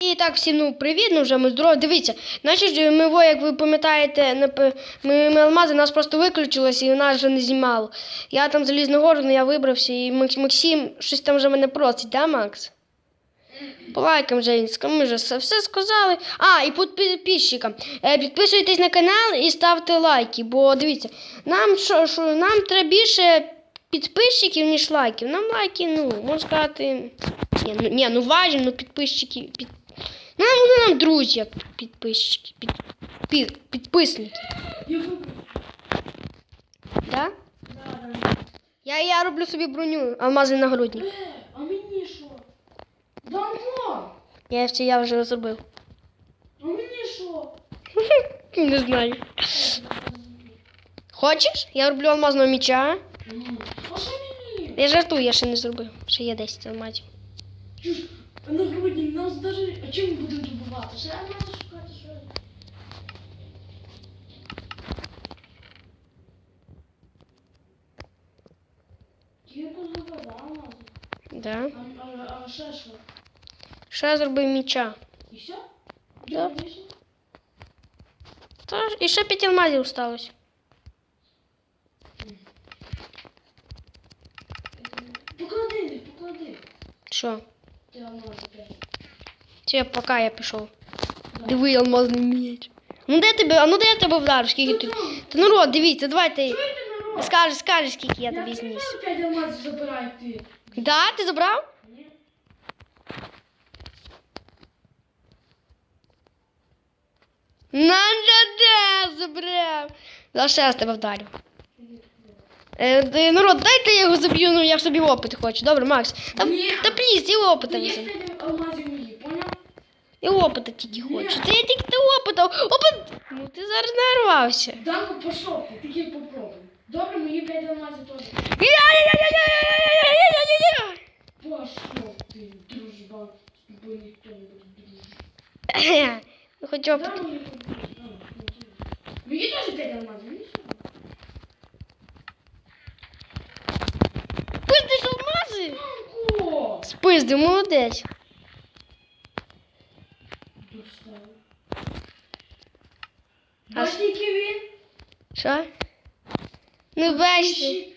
І так, всім ну привіт, ну вже ми здорові. Дивіться, значить, ми, во, як ви пам'ятаєте, ми, ми алмази, нас просто виключилось і нас вже не знімало. Я там заліз на гору, ну, я вибрався, і Максим щось там вже мене просить, да, Макс? По лайкам же, ми вже все, сказали. А, і під підписчикам. Е, підписуйтесь на канал і ставте лайки, бо дивіться, нам, що, що, нам треба більше підписчиків, ніж лайків. Нам лайки, ну, можна сказати. Ні, ну, ну важно, ну підписчики. Під... Ну, нам, друзі, підписчики, під, під, підписники. Да? Да, да. Я, я роблю собі броню, алмазний нагрудник. Е, а мені що? Дамо! Я, ще- я вже зробив. А мені що? Не знаю. Хочеш? Я роблю алмазного міча. А що мені? Я жартую, я ще не зробив. Ще є 10 алмазів. На грудні нас Да. А, а, а ще що? Ще я зробив міча. І все? Да. Більше? Та, і ще 5 алмазів осталось. Поклади, поклади. Що? Ти алмаз опять. Все, пока я пішов. Диви алмазний меч. Ну де тебе? А ну де я тебе вдарю? Скільки ти? Та народ, дивіться, давайте. Чуєте, народ? Скажеш, скажеш, скільки я Я тобі зніс. опять алмаз забирай ти. Да, ти забрав? Ні. На да, забрав. За ще я з тебе вдарю. Е, де- народ, дайте я його заб'ю, ну я в собі опит хочу. Добре, Макс. Та, Ні. та пліз, і опита Є візьму. алмазів поняв? І опита тільки хоче. Та я тільки ти опита. Опит! Ну ти зараз нарвався. Да, ну пошов, ти тільки попробуй. Добре, мої п'ять алмазів теж. Пошов ти, дружба, з тобою ніхто не буде дружити. Ну хоч опит. Мені теж п'ять алмазів, нічого. Пиздиш алмази? Спизди, молодець. Достав. А Бачиш, який він? Що? Ну бачите.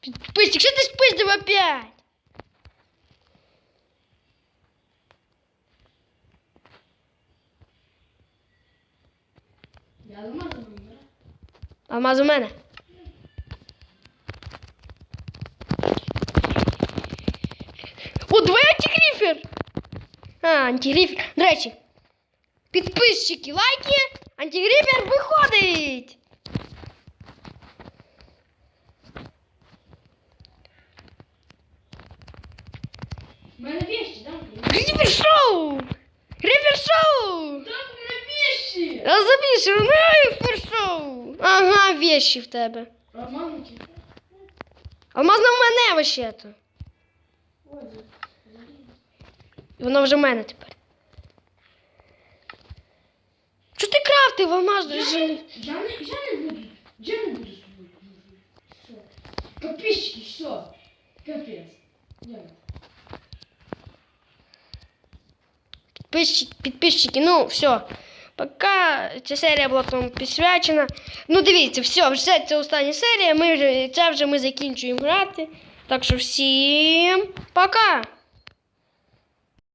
Підписчик, що ти спиздив опять? Я алмази не беру. Алмаз у мене. О, давай антигрифер! А, антигрифер. До речі, Підписчики, лайки, антигрібер виходить. Грібер шоу! Грібер шоу! Розумієш, ну грібер шоу! Ага, вещи в тебе. Романки. Алмазна в мене вообще то. Воно вже в мене тепер. Що ти крафтив алмаз Я режимі? не, я не, я не буду, я не буду с тобой дружить. Все. Подписчики, все. Капец. Я. Підписчики, підписчики, ну все. Пока ця серія була тому присвячена. Ну дивіться, все, вже це остання серія. Ми вже, це вже ми закінчуємо грати. Так що всім пока!